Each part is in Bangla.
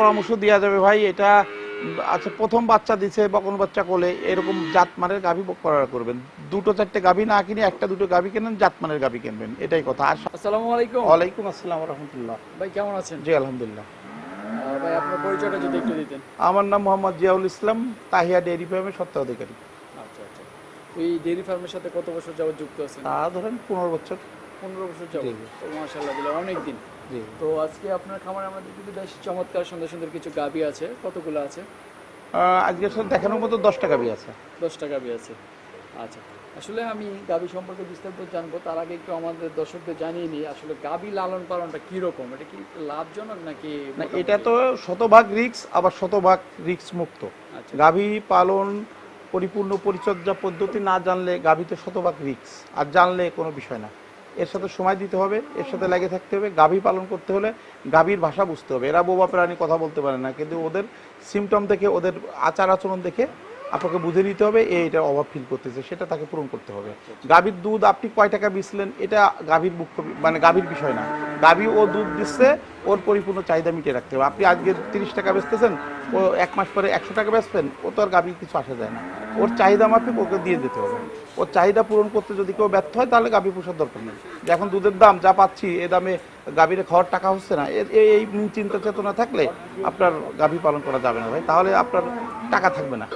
পরামর্শ দেওয়া যাবে ভাই এটা আচ্ছা প্রথম বাচ্চা দিছে বকন বাচ্চা কোলে এরকম জাতমানের গাভী ক্রয় করবেন। দুটো চারটে গাভী না কিনে একটা দুটো গাভী কেনেন জাতমানের গাভী কিনবেন। এটাই কথা। আর আসসালামু আলাইকুম। ওয়ালাইকুম আসসালাম রহমতুল্লাহ ভাই কেমন আছেন? জি আলহামদুলিল্লাহ। ভাই আপনার পরিচয়টা যদি একটু দিতেন। আমার নাম মোহাম্মদ জিয়াউল ইসলাম তাহিয়া ডেয়ারি ফার্মের সত্ত্ব অধিকারী আচ্ছা আচ্ছা। এই ডেইরি ফার্মের সাথে কত বছর যাবত যুক্ত আছেন? তা ধরেন পনেরো বছর। পনেরো বছর যাবত জি, জি। মাশাআল্লাহ দিলে অনেক দিন। তো আজকে আপনার খামারে আমাদের কিন্তু বেশ চমৎকার সুন্দর সুন্দর কিছু গাবি আছে। কতগুলো আছে? আজকে সাথে দেখানোর মতো দশটা গাভী আছে। দশটা গাবি আছে। আচ্ছা আসলে আমি গাবি সম্পর্কে বিস্তারিত জানব। তার আগে একটু আমাদের দর্শকদের জানিয়ে নিই আসলে গাবি লালন পালনটা কীরকম? এটা কি লাভজনক নাকি না এটা তো শতভাগ রিক্স আবার শতভাগ রিক্স মুক্ত। আচ্ছা। গাভী পালন পরিপূর্ণ পরিচর্যা পদ্ধতি না জানলে গাভীতে শতভাগ রিক্স আর জানলে কোনো বিষয় না। এর সাথে সময় দিতে হবে, এর সাথে লেগে থাকতে হবে, গাভী পালন করতে হলে গাভীর ভাষা বুঝতে হবে। এরা বোবা প্রাণী কথা বলতে পারে না, কিন্তু ওদের সিমটম দেখে, ওদের আচার আচরণ দেখে আপনাকে বুঝে নিতে হবে, এ এটার অভাব ফিল করতেছে, সেটা তাকে পূরণ করতে হবে। গাভীর দুধ আপনি কয় টাকা বিছলেন এটা গাভীর মুখ্য মানে গাভীর বিষয় না। গাভী ও দুধ দিচ্ছে, ওর পরিপূর্ণ চাহিদা মিটিয়ে রাখতে হবে। আপনি আজকে তিরিশ টাকা বেচতেছেন, ও এক মাস পরে একশো টাকা বেচবেন, ও তো আর গাভীর কিছু আসা যায় না। ওর চাহিদা মাফিক, ওকে দিয়ে দিতে হবে। ওর চাহিদা পূরণ করতে যদি কেউ ব্যর্থ হয়, তাহলে গাভী পোষার দরকার নেই। এখন দুধের দাম যা পাচ্ছি, এ দামে গাভীর খাওয়ার টাকা হচ্ছে না। এই চিন্তা চেতনা থাকলে আপনার গাভী পালন করা যাবে না ভাই। তাহলে আপনার টাকা থাকবে না।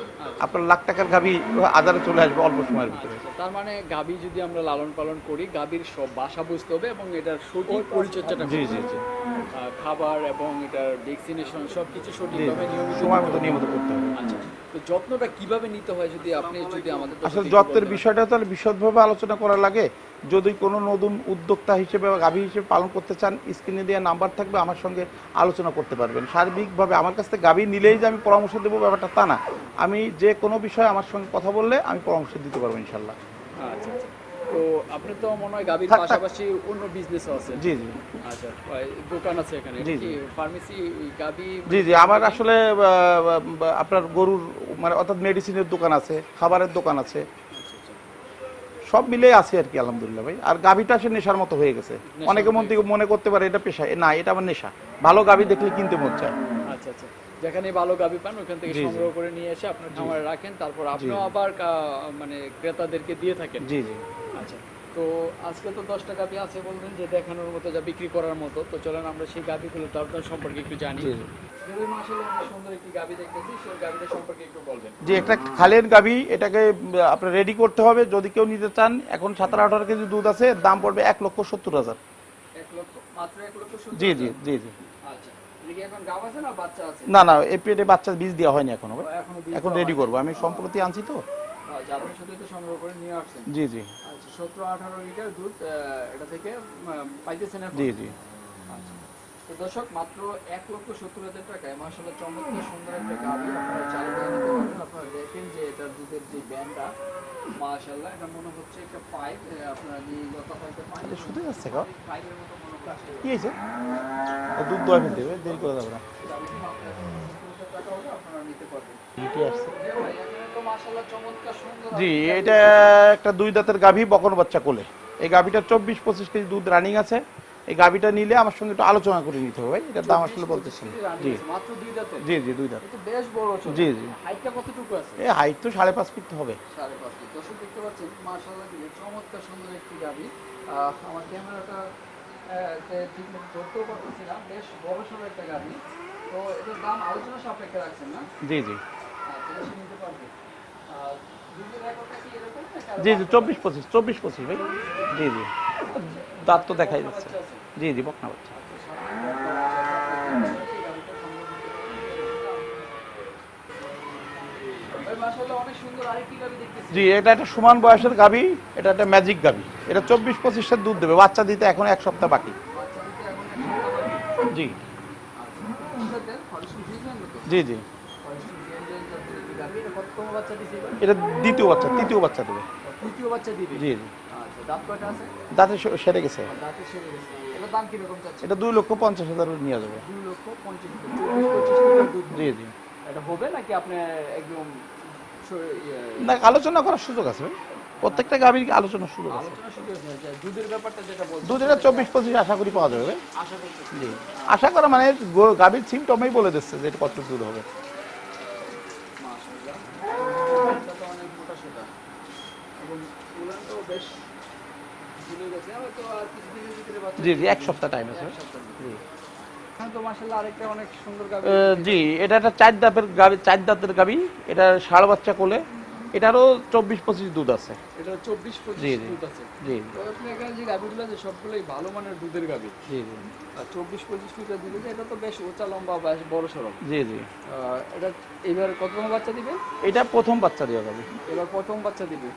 আপনার লাখ টাকার গাভী আদারে চলে আসবে অল্প সময়ের ভিতরে। আচ্ছা, তার মানে গাবি যদি আমরা লালন পালন করি গাভীর সব বাসা বুঝতে হবে এবং এটার সঠিক পরিচর্যাটা জি জি জি। খাবার এবং এটার ভ্যাকসিনেশন সবকিছু জি সঠিকভাবে নিয়মিত সময় মতো নিয়মিত করতে হবে। আচ্ছা তো যত্নটা কীভাবে নিতে হয় যদি আপনি যদি আমাদের আসলে যত্নের। বিষয়টা তাহলে বিশদভাবে আলোচনা করা লাগে। যদি কোনো নতুন উদ্যোক্তা হিসেবে বা গাভী হিসেবে পালন করতে চান স্ক্রিনে দেওয়া নাম্বার থাকবে আমার সঙ্গে আলোচনা করতে পারবেন। সার্বিকভাবে আমার কাছ থেকে গাভী নিলেই যে আমি পরামর্শ দেবো ব্যাপারটা তা না। আমি যে কোনো বিষয়ে আমার সঙ্গে কথা বললে আমি পরামর্শ দিতে পারব ইনশাল্লাহ আচ্ছা আচ্ছা। তো আপনি তো মনে হয় গাবির থাক, থাক। পাশাপাশি অন্য বিজনেসও আছে। জি জি। আচ্ছা দোকান আছে এখানে। জি, কি ফার্মেসি গাবি জি জি। আমার আসলে আপনার গরুর মানে অর্থাৎ মেডিসিনের দোকান আছে খাবারের দোকান আছে। সব মিলে আছে আর কি আলহামদুলিল্লাহ ভাই। আর গাভীটা সে নেশার মতো হয়ে গেছে। অনেকে মন থেকে মনে করতে পারে এটা পেশা। না এটা আমার নেশা। ভালো গাভী দেখলে কিনতে মন চায়। আচ্ছা আচ্ছা। যেখানে ভালো গাবি পান ওখান থেকে। সংগ্রহ করে নিয়ে এসে আপনার খামারে রাখেন। তারপর আপনিও আবার মানে ক্রেতাদেরকে দিয়ে থাকেন। জি জি। আচ্ছা। তো আজকে তো দশটা গাবি আছে বলবেন যে দেখানোর মতো যা বিক্রি করার মতো। তো চলেন আমরা সেই গাবিগুলো আপনার সম্পর্কে একটু জানি। যে একটা খালের গাভী এটাকে আপনার রেডি করতে হবে। যদি কেউ নিতে চান এখন সতেরো আঠারো কেজি দুধ আছে দাম পড়বে এক লক্ষ সত্তর হাজার। জি জি জি জি। আচ্ছা না না এই পেটে বাচ্চা বীজ দেওয়া হয়নি এখনও। এখন রেডি করব। আমি সম্প্রতি আনছি তো। আপনি শুধু সংগ্রহ করে নিয়ে আসছেন। জি জি। আচ্ছা সতেরো আঠারো লিটার দুধ এটা থেকে পাইতেছেন জি জি। আচ্ছা। তো দর্শক মাত্র এক লক্ষ সত্তর হাজার টাকায় মাসাল্লাহ চমৎকার সুন্দর একটা গাড়ি আপনারা চালু করে নিতে পারবেন। আপনারা দেখেন যে এটার দুধের যে ব্যান্ডটা মাশাল্লাহ এটা মনে হচ্ছে একটা পাইপ আপনারা পাইপের পাইপ শুধু যাচ্ছে পাইপের মতো মনে হচ্ছে। কি হয়েছে? দুধ দোয়া ফেলতে হবে দেরি করে যাবে না। টাকা হলে আপনারা নিতে পারবেন। আসছে। জি এটা একটা দুই দাঁতের গাভী বকন বাচ্চা কোলে। এই গাভীটা চব্বিশ পঁচিশ কেজি দুধ রানিং আছে। এই গাভীটা নিলে আমার সঙ্গে একটু আলোচনা করে নিতে হবে ভাই। এটার দাম আসলে বলতেছি না। রানী জি। জি জি দুই দাঁত বেশ বড় জি জি। হাইটটা কতটুকু আছে? এই হাইট তো সাড়ে পাঁচ ফিট হবে। সাড়ে পাঁচ ফিট। দর্শক দেখতে পাচ্ছেন মার্শাল্লাহ চমৎকার সুন্দর একটি গাবি আমার ক্যামেরাটা ঠিক মতো ধরতেও পারতেছিলাম বেশ বড় সড়ো একটা গাবি তো এটার দাম আলোচনা সাপেক্ষে রাখছেন না? জি জি। আচ্ছা নিতে পারবে। জি জি, চব্বিশ পঁচিশ চব্বিশ পঁচিশ ভাই। জি জি। দাঁত তো দেখাই যাচ্ছে জি জি, বকনা বাচ্চা। গাবি জি, এটা একটা সমান বয়সের গাভী, এটা একটা ম্যাজিক গাভী। এটা চব্বিশ পঁচিশের দুধ দেবে, বাচ্চা দিতে এখন এক সপ্তাহ বাকি। জি? জি জি হলিস্টিন ফ্রিজিয়ান জাতের একটি গাবি। এটা দ্বিতীয় বাচ্চা তৃতীয় বাচ্চা দেবে। তৃতীয় বাচ্চা দিবে? জি জি। আচ্ছা দাঁত সেরে গেছে। এটা দুই লক্ষ পঞ্চাশ হাজার নিয়ে যাবে। জি জি। এটা হবে নাকি আপনি একদম ইয়ে, না আলোচনা করার সুযোগ আছে প্রত্যেকটা গাভীর আলোচনা শুরু আছে? যে দুধের ব্যাপারটা যেটা বলছেন। চব্বিশ পঁচিশ আশা করি পাওয়া যাবে আশা করা মানে গাভীর সিমটমেই বলে দিচ্ছে যে এটা কত দুধ হবে মাশাআল্লাহ এটা তো অনেক মোটা সোটা এবং বেশ জি জি এক সপ্তাহ টাইম আছে। জি। হ্যাঁ জি এটা একটা চার দাঁতের গাবি চার দাঁতের গাবি। এটা ষাড় বাচ্চা কোলে। এটারও চব্বিশ পঁচিশ দুধ আছে। এটা চব্বিশ পঁচিশ দুধ আছে। জি। যে গাভীগুলো আছে সবগুলোই ভালো মানের দুধের গাভী। জি জি। আর চব্বিশ পঁচিশ লিটার দুধ এটা তো বেশ উঁচা লম্বা বেশ বড় সড়ক। জি জি। এটা এবার কত রকম বাচ্চা দিবে? এটা প্রথম বাচ্চা দেওয়া গাভী এবার প্রথম বাচ্চা দিবে।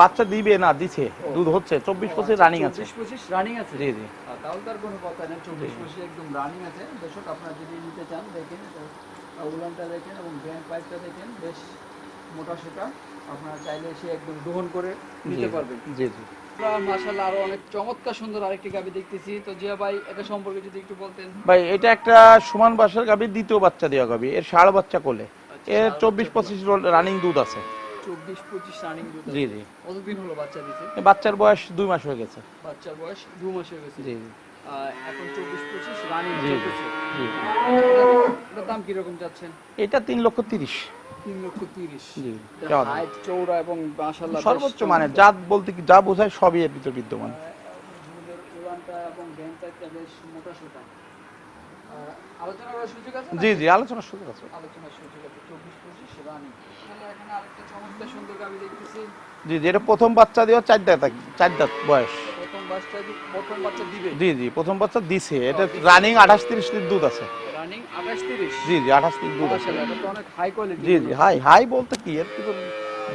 বাচ্চা দিবে না দিছে। দুধ হচ্ছে চব্বিশ পঁচিশ রানিং আছে। চব্বিশ পঁচিশ রানিং আছে? জি জি। তাহলে তার কোনো কথা নেই চব্বিশ পঁচিশ একদম রানিং আছে। দর্শক আপনারা যদি নিতে চান দেখেন উলানটা দেখেন এবং ব্যান্ড পাইপটা দেখেন বেশ মোটা সোটা আপনারা চাইলে এসে একদম দহন করে নিতে পারবেন। জি জি। মাশাআল্লাহ আরও অনেক চমৎকার সুন্দর আরেকটি গাবি দেখতেছি। তো জিয়া ভাই এটা সম্পর্কে যদি একটু বলতেন। ভাই এটা একটা সমান বাসার দ্বিতীয় বাচ্চা দেওয়া গাভী এর ষাড় বাচ্চা কোলে। এর চব্বিশ পঁচিশ রানিং দুধ আছে। চব্বিশ পঁচিশ রানিং দুধ জি আছে। জি কতদিন হলো বাচ্চা দিতে বাচ্চার বয়স দুই মাস হয়ে গেছে। বাচ্চার বয়স দু মাস হয়ে গেছে। জি জি। এখন চব্বিশ পঁচিশ রানিং জি, জি। জি এটার দাম কীরকম যাচ্ছেন এটা তিন লক্ষ তিরিশ। তিন লক্ষ তিরিশ। জি। চাওয়া দাম। হাইট চৌড়া এবং সর্বোচ্চ মানে জাত বলতে কি যা বোঝায় সবই এর ভিতর বিদ্যমান। জি জি আলোচনার সুযোগ আছে। জি জি এটা প্রথম বাচ্চা দেওয়া চার দাঁত চার দাঁত বয়স। প্রথম বাচ্চা প্রথম বাচ্চা দিবে? জি জি প্রথম বাচ্চা দিছে। এটা রানিং আঠাশ তিরিশ লিটার দুধ আছে। রানিং আঠাশ তিরিশ। জি জি আঠাশ লিটার দুধ আছে এটা তো অনেক হাই কোয়ালিটি জি জি হাই হাই বলতে কি? এর কিন্তু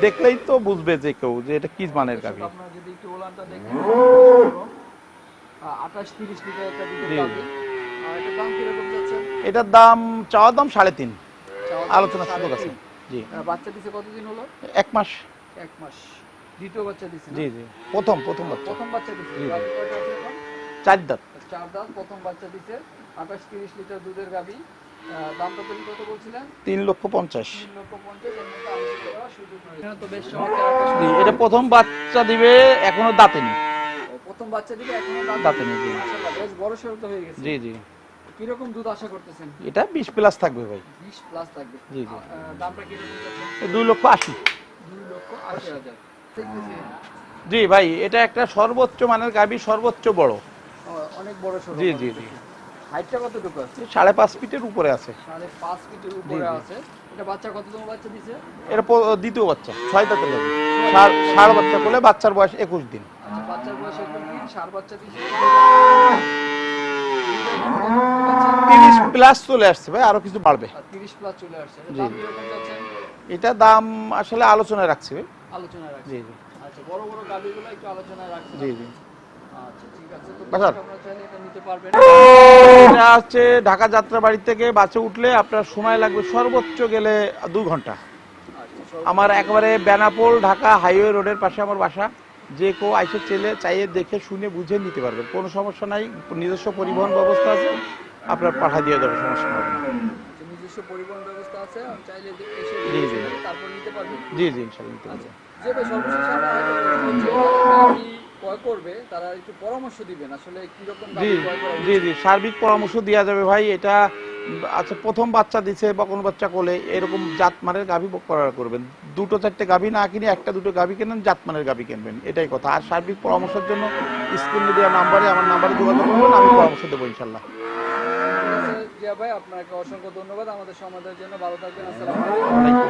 দেখলেই তো বুঝবে যে কেউ যে এটা কি মানের গাভী। আপনারা যদি একটু ওলানটা দেখেন আঠাশ তিরিশ লিটার একটা দিতে জি, এটার দাম কীরকম যাচ্ছে? এটার দাম চাওয়ার দাম সাড়ে তিন। আলোচনার সুযোগ আছে জি। বাচ্চা দিছে কতদিন হলো? এক মাস। এক মাস। দ্বিতীয় বাচ্চা দিছে জি জি। প্রথম প্রথম বাচ্চা। প্রথম বাচ্চা দিছে। চার দাঁত। চার দাঁত প্রথম বাচ্চা দিছে। আঠাশ তিরিশ লিটার দুধের আহ, দামটা তুমি কত বলছিলেন। তিন লক্ষ পঞ্চাশ। এটা প্রথম বাচ্চা দিবে এখনও দাঁতেনি। ও, প্রথম বাচ্চা দিবে এখনও দাঁতে নেই, জি। বেশ বড় সড়ো হয়ে গেছে। জি জি। কীরকম দুধ আশা করতেছেন? এটা বিশ প্লাস থাকবে ভাই। বিশ প্লাস থাকবে। জি, জি। দামটা লক্ষ আশি। দুই লক্ষ আশি হাজার। জি ভাই এটা একটা সর্বোচ্চ মানের গাভী সর্বোচ্চ বড়। অনেক বড় জি জি জি। হাইটটা কতটুকু আছে? সাড়ে পাঁচ ফিটের উপরে আছে। সাড়ে পাঁচ ফিটের উপরে আছে। এটা বাচ্চা কততম বাচ্চা দিছে? এটা দ্বিতীয় বাচ্চা ছয় দাঁতের গাভী ষাড় ষাড় বাচ্চা করলে বাচ্চার বয়স একুশ দিন। আচ্ছা বাচ্চার বয়স এখন দিন সার বাচ্চা দিছে। তিরিশ প্লাস চলে আসছে ভাই আরও কিছু বাড়বে। তিরিশ প্লাস চলে আসছে। এটা জি, দাম এটা আসলে আলোচনায় রাখছি ভাই। আলোচনা রাখছি। জি জি। আচ্ছা বড় বড় গাড়িগুলো একটু আলোচনায় রাখছি জি জি। এটা নিতে পারবেন এটা হচ্ছে ঢাকা যাত্রা বাড়ি থেকে বাসে উঠলে আপনার সময় লাগবে সর্বোচ্চ গেলে দুই ঘণ্টা। আমার একেবারে বেনাপোল ঢাকা হাইওয়ে রোডের পাশে আমার বাসা। যে কেউ আইসে চেলে চাইয়ে দেখে শুনে বুঝে নিতে পারবেন কোনো সমস্যা নাই নিজস্ব পরিবহন ব্যবস্থা আছে আপনার পাঠা দিয়ে দেবে সমস্যা হবে না। যে নিজস্ব পরিবহন ব্যবস্থা আছে আর চাইলে যে এসে জি, জি। শুনে তারপর নিতে পারবেন জি জি ইনশাল্লাহ ক্রয় করবে তারা একটু পরামর্শ দিবেন আসলে কীরকম জি জি জি সার্বিক পরামর্শ দেওয়া যাবে ভাই এটা আচ্ছা প্রথম বাচ্চা দিছে বা কোনো বাচ্চা কোলে এরকম জাতমানের গাভী করার করবেন। দুটো চারটে গাভী না কিনে একটা দুটো গাভী কেনেন জাতমানের গাভী কিনবেন এটাই কথা। আর সার্বিক পরামর্শের জন্য স্ক্রিনে দেওয়া নাম্বারে আমার নাম্বারে যোগাযোগ করবেন আমি পরামর্শ দেবো ইনশাল্লাহ জিয়া ভাই আপনাকে অসংখ্য ধন্যবাদ আমাদের সমাজের জন্য ভালো থাকবেন আসসালামু আলাইকুম। ওয়ালাইকুম